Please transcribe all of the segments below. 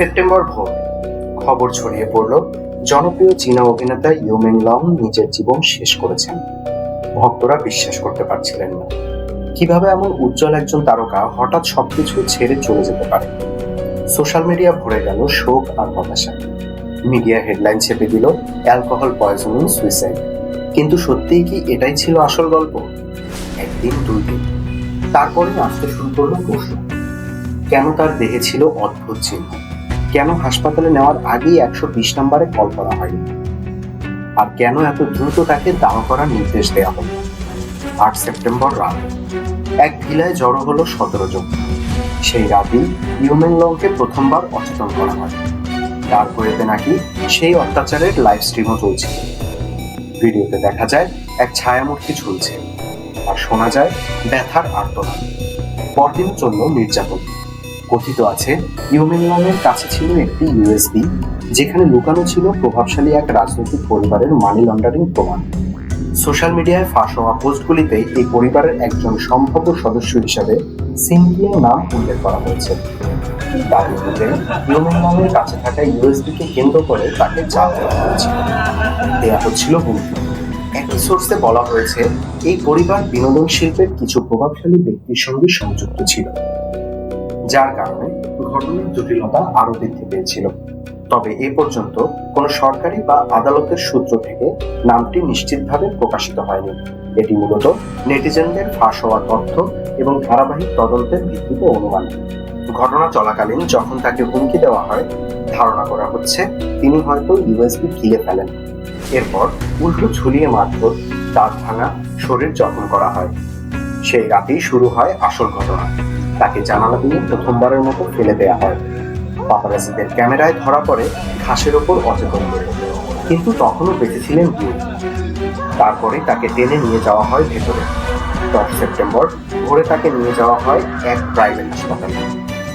September ভোর। খবর ছড়িয়ে পড়ল, জনপ্রিয় চীনা অভিনেতা ইউমেন লং নিজের জীবন শেষ করেছেন। ভক্তরা বিশ্বাস করতে পারছিলেন না। কীভাবে এমন উজ্জ্বল একজন তারকা হঠাৎ সবকিছু ছেড়ে চলে যেতে পারে? সোশ্যাল মিডিয়া ভরে গেল শোক আর হতাশা। মিডিয়া হেডলাইন ছেপে দিল, অ্যালকোহল পয়জনিং সুইসাইড। কিন্তু সত্যিই কি এটাই ছিল আসল গল্প? একদিন দুই দিন তারপরে আসতে শুরু করল প্রশ্ন। কেন তার দেহে ছিল অদ্ভুত চিহ্ন? কেন হাসপাতালে নেওয়ার আগেই একশো বিশ নম্বরে কল করা হয়নি? আর কেন এত দ্রুত তাকে দাহ করার নির্দেশ দেওয়া হলো? আট সেপ্টেম্বর রাত। এক ভিলায় জড়ো হলো সতেরো জন। সেই রাতেই ইউমেন লংকে প্রথমবার অচেতন করা হয়। তার তারপরেতে নাকি সেই অত্যাচারের লাইভ স্ট্রিমও চলছে। ভিডিওতে দেখা যায়, এক ছায়ামূর্তি ঝুলছে। আর শোনা যায়, ব্যথার আর্তনাদ। পরদিন চলল নির্যাতন। কথিত আছে। ইউমেন লংয়ের কাছে ছিল একটি ইউএসবি, যেখানে লুকানো ছিল প্রভাবশালী এক রাজনৈতিক পরিবারের মানি লন্ডারিং প্রমাণ। সোশ্যাল মিডিয়ায় ফাঁস হওয়া পোস্টগুলিতে এই পরিবারের একজন সম্ভাব্য সদস্য হিসাবে সিনথিয়ার নাম উল্লেখ করা হয়েছে। দাবি কাছে থাকা ইউএসবিকে কেন্দ্র করে তাকে চাপ দেওয়া হয়েছিল দেওয়া হচ্ছিল হুমকি। একই সোর্সে বলা হয়েছে, এই পরিবার বিনোদন শিল্পের কিছু প্রভাবশালী ব্যক্তির সঙ্গে সংযুক্ত ছিল। যার কারণে ঘটনার জটিলতা আরও বৃদ্ধি পেয়েছিল। তবে এ পর্যন্ত কোনো সরকারি বা আদালতের সূত্র থেকে নামটি নিশ্চিতভাবে প্রকাশিত হয়নি। এটি মূলত নেটিজেনদের ফাঁস হওয়া তথ্য এবং ধারাবাহিক তদন্তের ভিত্তিতে অনুমান। ঘটনা চলাকালীন যখন তাকে হুমকি দেওয়া হয়, ধারণা করা হচ্ছে তিনি হয়তো ইউএসবি গিলে ফেলেন। এরপর উল্টো ঝুলিয়ে মারধর, দাঁত ভাঙা, শরীর জখম করা হয়, সেই রাতেই শুরু হয় আসল ঘটনা। তাকে জানালা দিয়ে প্রথমবারের মতো ফেলে দেয়া হয়। পাপারাজিদের ক্যামেরায় ধরা পড়ে ঘাসের ওপর অচেতন। কিন্তু তখনও বেঁচে ছিলেন ভিউ তারপরে তাকে টেনে নিয়ে যাওয়া হয় ভেতরে। দশ সেপ্টেম্বর ভোরে তাকে নিয়ে যাওয়া হয় এক প্রাইভেট হাসপাতালে।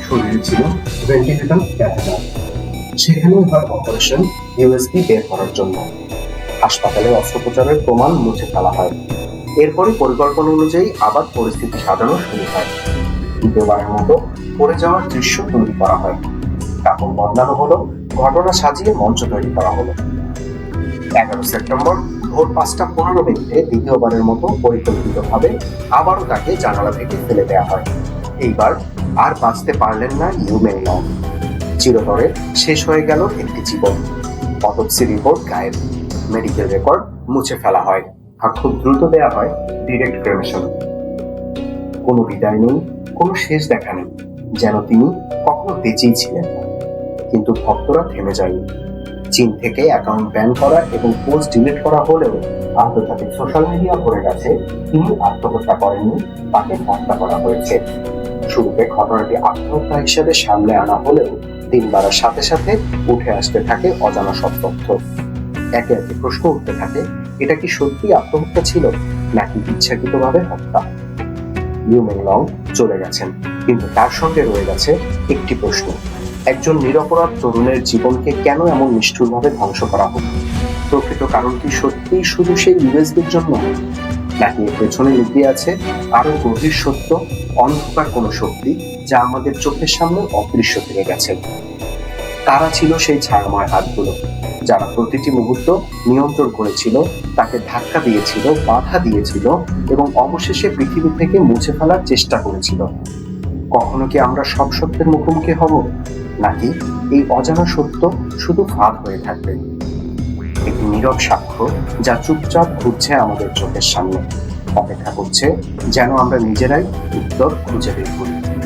শরীরে ছিল ভেন্টিলেটর ক্যাথেটার। সেখানেই হয় অপারেশন ইউএসবি বের করার জন্য। হাসপাতালে অস্ত্রোপচারের প্রমাণ মুছে ফেলা হয়। এরপরে পরিকল্পনা অনুযায়ী আবার পরিস্থিতি সাজানো শুরু হয়। দ্বিতীয়বারের মতো পড়ে যাওয়ার দৃশ্য তৈরি করা হয়। কাপড় বদলানো হলো, ঘটনা সাজিয়ে মঞ্চ তৈরি করা হলো। এগারো সেপ্টেম্বর ভোর পাঁচটা পনেরো মিনিটে দ্বিতীয়বারের মতো পরিকল্পিতভাবে আবারও তাকে জানালা থেকে ফেলে দেওয়া হয়। এইবার আর বাঁচতে পারলেন না ইউমেন লং চিরতরে শেষ হয়ে গেল একটি জীবন। অটোপসি রিপোর্ট গায়েব। মেডিকেল রেকর্ড মুছে ফেলা হয় আর খুব দ্রুত দেওয়া হয় ডিরেক্ট ক্রেমেশন কোনো বিদায় নেই। কোনো শেষ দেখা নেই, যেন তিনি কখনো বেঁচেই ছিলেন কিন্তু ভক্তরা থেমে যায়নি। চীন থেকে অ্যাকাউন্ট ব্যান করা এবং পোস্ট ডিলিট করা হলেও আন্তর্জাতিক সোশ্যাল মিডিয়া ভরে গেছে। তিনি আত্মহত্যা করেননি, তাকে হত্যা করা হয়েছে। শুরুতে ঘটনাটি আত্মহত্যা হিসেবে সামনে আনা হলেও দিন বাড়ার সাথে সাথে উঠে আসতে থাকে অজানা সব তথ্য। একে একে প্রশ্ন উঠতে থাকে, এটা কি সত্যি আত্মহত্যা ছিল, নাকি ইচ্ছাকৃতভাবে হত্যা? ইউমেন লং চলে গেছেন। কিন্তু তার সঙ্গে রয়ে গেছে একটি প্রশ্ন। একজন নিরপরাধ তরুণের জীবনকে কেন এমন নিষ্ঠুরভাবে ধ্বংস করা হলো? প্রকৃত কারণ কি সত্যিই শুধু সেই ইংরেজদের জন্য? নাকি এর পেছনে লুকিয়ে আছে আরও গভীর সত্য, অন্ধকার কোনো শক্তি যা আমাদের চোখের সামনে অদৃশ্য থেকে গেছে? তারা ছিল সেই ছায়াময় হাতগুলো? যারা প্রতিটি মুহূর্ত নিয়ন্ত্রণ করেছিল, তাকে ধাক্কা দিয়েছিল, বাধা দিয়েছিল এবং অবশেষে পৃথিবী থেকে মুছে ফেলার চেষ্টা করেছিল। কখনো কি আমরা সব সত্যের মুখোমুখি হব? নাকি এই অজানা সত্য শুধু ফাঁদ হয়ে থাকবে? একটি নীরব সাক্ষ্য যা চুপচাপ ঘুরছে আমাদের চোখের সামনে। অপেক্ষা করছে যেন আমরা নিজেরাই উত্তর খুঁজে বের করি।